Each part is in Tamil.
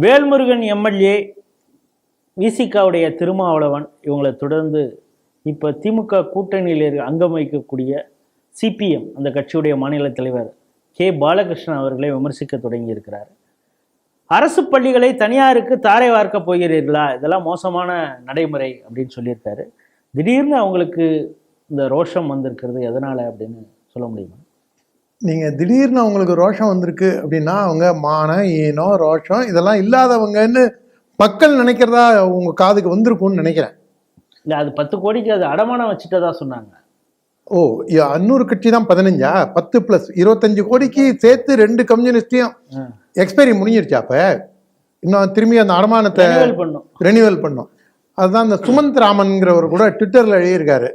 வேல்முருகன் எம்எல்ஏ விசிகாவுடைய திருமாவளவன் இவங்களை தொடர்ந்து இப்போ திமுக கூட்டணியில் இருக்க- அங்கம் வகிக்கக்கூடிய சிபிஎம் அந்த கட்சியுடைய மாநில தலைவர் கே. பாலகிருஷ்ணன் அவர்களை விமர்சிக்க தொடங்கி இருக்கிறார் அரசு பள்ளிகளை தனியாருக்கு தாரை வார்க்க போகிறீர்களா? இதெல்லாம் மோசமான நடைமுறை அப்படின்னு சொல்லியிருக்காரு. திடீர்னு அவங்களுக்கு இந்த ரோஷம் வந்திருக்கிறது எதனால் அப்படின்னு சொல்ல முடியுமா? நீங்க திடீர்னு அவங்களுக்கு ரோஷம் வந்திருக்கு அப்படின்னா அவங்க மானம் ஈனம் ரோஷம் இதெல்லாம் இல்லாதவங்கன்னு மக்கள் நினைக்கிறதா உங்க காதுக்கு வந்திருக்கும்னு நினைக்கிறேன். இல்லை அது பத்து கோடிக்கு அது அடமானம் வச்சுட்டதா சொன்னாங்க. ஓ அன்னூறு கட்சி தான் பதினஞ்சா? பத்து பிளஸ் இருபத்தஞ்சு கோடிக்கு சேர்த்து ரெண்டு கம்யூனிஸ்டையும். எக்ஸ்பைரி முடிஞ்சிருச்சா அப்ப? இன்னும் திரும்பி அந்த அடமானத்தை ரெனிவல் பண்ணும். ரெனிவல் பண்ணோம். அதுதான் அந்த சுமந்த் ராமன்ங்கிறவர் கூட ட்விட்டர்ல எழுதியிருக்காரு.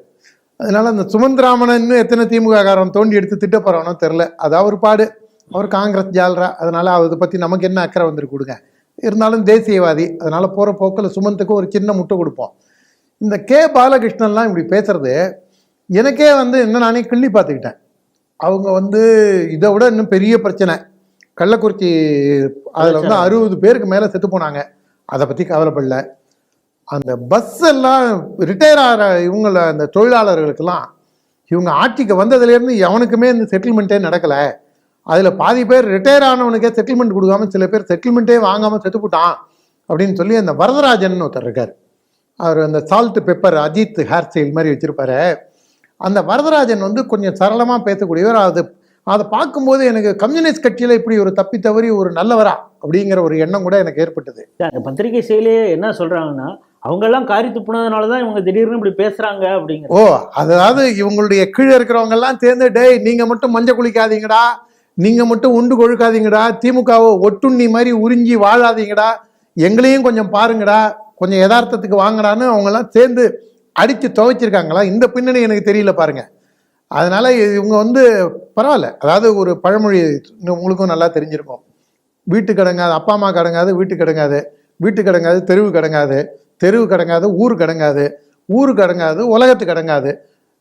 அதனால அந்த சுமந்த் ராமனை இன்னும் எத்தனை திமுக காரன் தோண்டி எடுத்து திட்ட போறானோ தெரில அது அவர் பாடு. அவர் காங்கிரஸ் ஜால்ரா. அதனால அதை பத்தி நமக்கு என்ன அக்கறை வந்துருக்கு கொடுங்க. இருந்தாலும் தேசியவாதி. அதனால போற போக்கில் சுமந்துக்கு ஒரு சின்ன முட்டை கொடுப்போம். இந்த கே பாலகிருஷ்ணன்லாம் இப்படி பேசுறது எனக்கே வந்து என்ன நானே கிள்ளி பார்த்துக்கிட்டேன். அவங்க வந்து இதை விட இன்னும் பெரிய பிரச்சனை. கள்ளக்குறிச்சி அதில் வந்து அறுபது பேருக்கு மேலே செத்து போனாங்க. அதை பற்றி கவலைப்படல. அந்த பஸ் எல்லாம் ரிட்டையர் ஆகிற இவங்கள அந்த தொழிலாளர்களுக்கெல்லாம் இவங்க ஆட்சிக்கு வந்ததுலேருந்து எவனுக்குமே இந்த செட்டில்மெண்ட்டே நடக்கலை. அதில் பாதி பேர் ரிட்டையர் ஆனவனுக்கே செட்டில்மெண்ட் கொடுக்காம சில பேர் செட்டில்மெண்ட்டே வாங்காமல் செத்து போட்டான் அப்படின்னு சொல்லி அந்த வரதராஜன் ஒருத்தர் இருக்கார். அவர் அந்த salt pepper Ajith hair style மாதிரி வச்சுருப்பாரு. அந்த வரதராஜன் வந்து கொஞ்சம் சரளமாக பேசக்கூடியவர். அது அதை பார்க்கும்போது எனக்கு கம்யூனிஸ்ட் கட்சியில் இப்படி ஒரு தப்பி தவறி ஒரு நல்லவரா அப்படிங்கிற ஒரு எண்ணம் கூட எனக்கு ஏற்பட்டது. அந்த பத்திரிகை செயலியே என்ன சொல்கிறாங்கன்னா அவங்கெல்லாம் காரி துப்புனதுனால தான் இவங்க திடீர்னு இப்படி பேசுறாங்க அப்படிங்கிற ஓ அதாவது இவங்களுடைய கீழே இருக்கிறவங்க எல்லாம் சேர்ந்து டேய் நீங்க மட்டும் மஞ்சள் குளிக்காதீங்கடா. நீங்க மட்டும் உண்டு கொழுக்காதீங்கடா. திமுகவை ஒட்டுண்ணி மாதிரி உறிஞ்சி வாழாதீங்கடா. எங்களையும் கொஞ்சம் பாருங்கடா. கொஞ்சம் யதார்த்தத்துக்கு வாங்கடான்னு அவங்க எல்லாம் சேர்ந்து அடித்து துவைச்சிருக்காங்களா? இந்த பின்னணி எனக்கு தெரியல பாருங்க. அதனால இவங்க வந்து பரவாயில்ல. அதாவது ஒரு பழமொழி உங்களுக்கும் நல்லா தெரிஞ்சிருக்கும். வீட்டு கடங்காது அப்பா அம்மா கடங்காது வீட்டு கடங்காது. வீட்டு கடங்காது தெருவு கடங்காது. தெருவு கிடங்காது ஊர் கிடங்காது. ஊர் கிடங்காது உலகத்து கிடங்காது.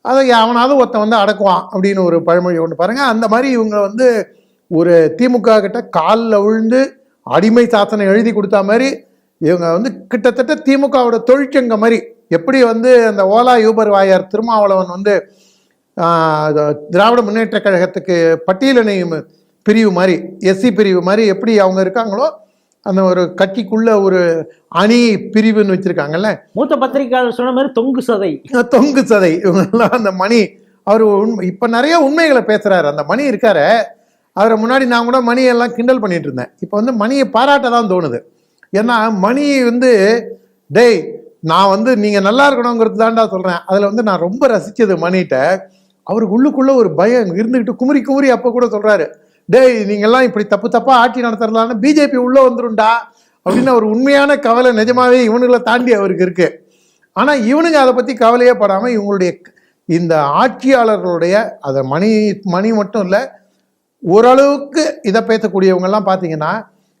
அதை அவனாவது ஒருத்தன் வந்து அடக்குவான் அப்படின்னு ஒரு பழமொழி ஒன்று பாருங்க. அந்த மாதிரி இவங்க வந்து ஒரு திமுக கிட்ட காலில் விழுந்து அடிமை சாசனை எழுதி கொடுத்தா மாதிரி இவங்க வந்து கிட்டத்தட்ட திமுகவோட தொழிற்சங்க மாதிரி. எப்படி வந்து அந்த ஓலா யூபர் வாயார் திருமாவளவன் வந்து திராவிட முன்னேற்ற கழகத்துக்கு பட்டியலினை பிரிவு மாதிரி எஸ்சி பிரிவு மாதிரி எப்படி அவங்க இருக்காங்களோ அந்த ஒரு கட்சிக்குள்ள ஒரு அணி பிரிவுன்னு வச்சிருக்காங்கல்ல? மூத்த பத்திரிகையாளர் சொன்ன மாதிரி தொங்கு சதை. தொங்கு சதை. இவங்கெல்லாம் அந்த மணி அவர் உண்மை இப்போ நிறைய உண்மைகளை பேசுறாரு. அந்த மணி இருக்காரு. அவரை முன்னாடி நான் கூட மணியெல்லாம் கிண்டல் பண்ணிட்டு இருந்தேன். இப்போ வந்து மணியை பாராட்ட தான் தோணுது. ஏன்னா மணி வந்து டேய் நான் வந்து நீங்கள் நல்லா இருக்கணுங்கிறது தான்டா சொல்கிறேன் அதில் வந்து நான் ரொம்ப ரசித்தது மணிகிட்ட. அவருக்கு உள்ளுக்குள்ள ஒரு பயம் இருந்துக்கிட்டு குமுறி குமுறி அப்போ கூட சொல்கிறாரு டேய் நீங்கள்லாம் இப்படி தப்பு தப்பாக ஆட்சி நடத்துறதுலான்னு பிஜேபி உள்ளே வந்துருண்டா அப்படின்னு ஒரு உண்மையான கவலை நிஜமாவே இவனுங்களை தாண்டி அவருக்கு இருக்குது ஆனால் இவனுங்க அதை பற்றி கவலையே படாமல் இவங்களுடைய இந்த ஆட்சியாளர்களுடைய அதை மணி மணி மட்டும் இல்லை ஓரளவுக்கு இதை பேசக்கூடியவங்கெல்லாம் பார்த்தீங்கன்னா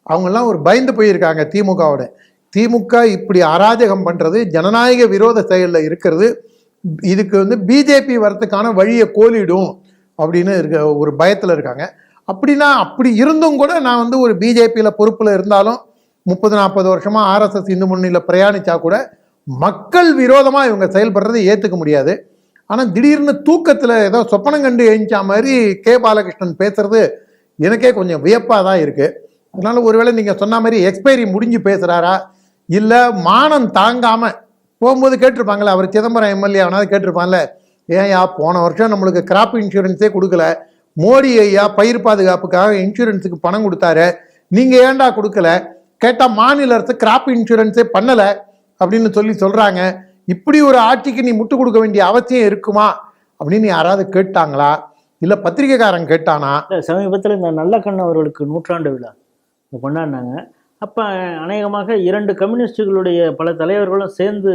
அவங்கெல்லாம் ஒரு பயந்து போயிருக்காங்க திமுகவோட. திமுக இப்படி அராஜகம் பண்ணுறது ஜனநாயக விரோத செயலில் இருக்கிறது இதுக்கு வந்து பிஜேபி வரத்துக்கான வழியை கோலிடும் அப்படின்னு இருக்க ஒரு பயத்தில் இருக்காங்க. அப்படின்னா அப்படி இருந்தும் கூட நான் வந்து ஒரு பிஜேபியில் பொறுப்பில் இருந்தாலும் முப்பது நாற்பது வருஷமாக ஆர்எஸ்எஸ் இந்து முன்னணியில் பிரயாணிச்சா கூட மக்கள் விரோதமாக இவங்க செயல்படுறதை ஏற்றுக்க முடியாது. ஆனால் திடீர்னு தூக்கத்தில் ஏதோ சொப்பனம் கண்டு எழுந்தா மாதிரி கே பாலகிருஷ்ணன் பேசுறது எனக்கே கொஞ்சம் வியப்பாக தான் இருக்குது அதனால ஒருவேளை நீங்கள் சொன்ன மாதிரி எக்ஸ்பைரி முடிஞ்சு பேசுகிறாரா இல்லை மானம் தாங்காமல் போகும்போது கேட்டிருப்பாங்களே அவர் சிதம்பரம் எம்எல்ஏ அவனாவது கேட்டிருப்பான்ல ஏன்யா போன வருஷம் நம்மளுக்கு கிராப் இன்சூரன்ஸே கொடுக்கல. மோடி ஐயா பயிர் பாதுகாப்புக்காக இன்சூரன்ஸுக்கு பணம் கொடுத்தாரு. நீங்கள் ஏன்டா கொடுக்கல? கேட்டால் மாநில அரசு கிராப் இன்சூரன்ஸே பண்ணலை அப்படின்னு சொல்லி சொல்கிறாங்க இப்படி ஒரு ஆட்சிக்கு நீ முட்டு கொடுக்க வேண்டிய அவசியம் இருக்குமா? அப்படின்னு யாராவது கேட்டாங்களா? இல்லை பத்திரிக்கைக்காரன் கேட்டானா? சமீபத்தில் இந்த இந்த கண்ணு அவர்களுக்கு நூற்றாண்டு விழா. கொண்டாடினாங்க. அப்ப அநேகமாக இரண்டு கம்யூனிஸ்டுகளுடைய பல தலைவர்களும் சேர்ந்து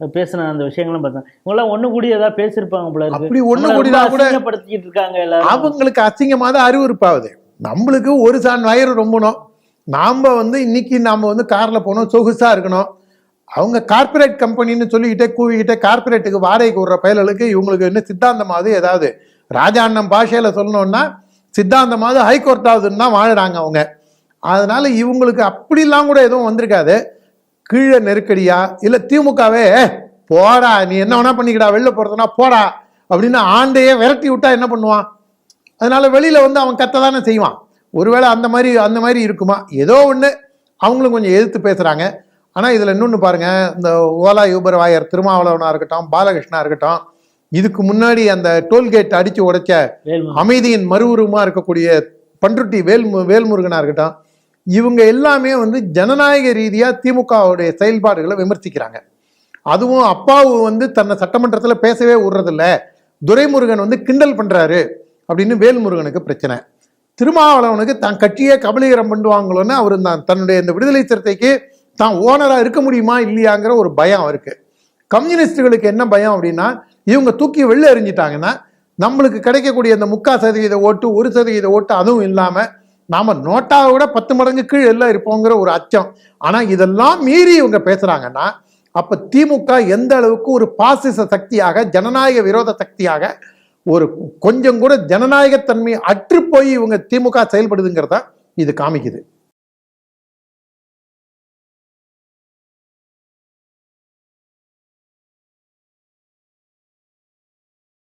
பேசின அந்த விஷயங்களும் பார்த்தேன். இவங்கெல்லாம் ஒண்ணு கூடி ஏதாவது பேசியிருப்பாங்க போல அப்படி ஒண்ணு கூட- அசிங்கப்படுத்திக்கிட்டு இருக்காங்க எல்லாரும். அவங்களுக்கு அசிங்கமாக தான் அறிவுறுப்பாகுது நம்மளுக்கு ஒரு சான் வயிறு ரொம்பணும். நாம் வந்து இன்னைக்கு நாம் வந்து காரில் போனோம் சொகுசாக இருக்கணும். அவங்க கார்ப்பரேட் கம்பெனின்னு சொல்லிக்கிட்டே கூவிக்கிட்டே கார்ப்பரேட்டுக்கு வாடகைக்கு விடுற பயல்களுக்கு இவங்களுக்கு என்ன சித்தாந்தமாவது ஏதாவது? ராஜா அண்ணன் பாஷையில் சொல்லணும்னா சித்தாந்தமாவது ஹைகோர்ட் ஆகுதுன்னு தான் வாழுறாங்க அவங்க. அதனால இவங்களுக்கு அப்படிலாம் கூட எதுவும் வந்திருக்காது. கீழே நெருக்கடியா? இல்ல திமுகவே "ஏய், போடா நீ என்ன வேணா பண்ணிக்கடா வெளில போறதுனா போடா அப்படின்னு ஆண்டையே விரட்டி விட்டா என்ன பண்ணுவான்? அதனால வெளியில வந்து அவன் கத்த தானே செய்வான். ஒருவேளை அந்த மாதிரி அந்த மாதிரி இருக்குமா? ஏதோ ஒண்ணு. அவங்களும் கொஞ்சம் எதிர்த்து பேசுறாங்க. ஆனா இதுல இன்னொன்னு பாருங்க. இந்த ஓலா யூபர் வாயர் திருமாவளவனா இருக்கட்டும் பாலகிருஷ்ணா இருக்கட்டும் இதுக்கு முன்னாடி அந்த டோல்கேட் அடிச்சு உடைச்ச அமைதியின் மறுவுருவமா இருக்கக்கூடிய பண்ருட்டி வேல் வேல்முருகனா இருக்கட்டும் இவங்க எல்லாமே வந்து ஜனநாயக ரீதியாக திமுகவுடைய செயல்பாடுகளை விமர்சிக்கிறாங்க. அதுவும் அப்பாவு வந்து தன்னை சட்டமன்றத்தில் பேசவே விடுறதில்ல. துரைமுருகன் வந்து கிண்டல் பண்ணுறாரு அப்படின்னு வேல்முருகனுக்கு பிரச்சனை. திருமாவளவனுக்கு தான் கட்சியே கபலீகரம் பண்ணுவாங்களோன்னு அவர் தான் தன்னுடைய இந்த விடுதலை சிறுத்தைக்கு தான் ஓனராக இருக்க முடியுமா இல்லையாங்கிற ஒரு பயம் அவருக்கு. கம்யூனிஸ்டுகளுக்கு என்ன பயம் அப்படின்னா இவங்க தூக்கி வெளில எறிஞ்சிட்டாங்கன்னா நம்மளுக்கு கிடைக்கக்கூடிய அந்த முக்கால் சதவீத ஓட்டு ஒரு சதவீத ஓட்டு அதுவும் இல்லாமல் நாம நோட்டாவை விட பத்து மடங்கு கீழ் எல்லாம் இருப்போங்கிற ஒரு அச்சம். ஆனா இதெல்லாம் மீறி இவங்க பேசுறாங்கன்னா அப்ப திமுக எந்த அளவுக்கு ஒரு பாசிச சக்தியாக ஜனநாயக விரோத சக்தியாக ஒரு கொஞ்சம் கூட ஜனநாயகத்தன்மை அற்று போய் இவங்க திமுக செயல்படுதுங்கிறத இது காமிக்குது.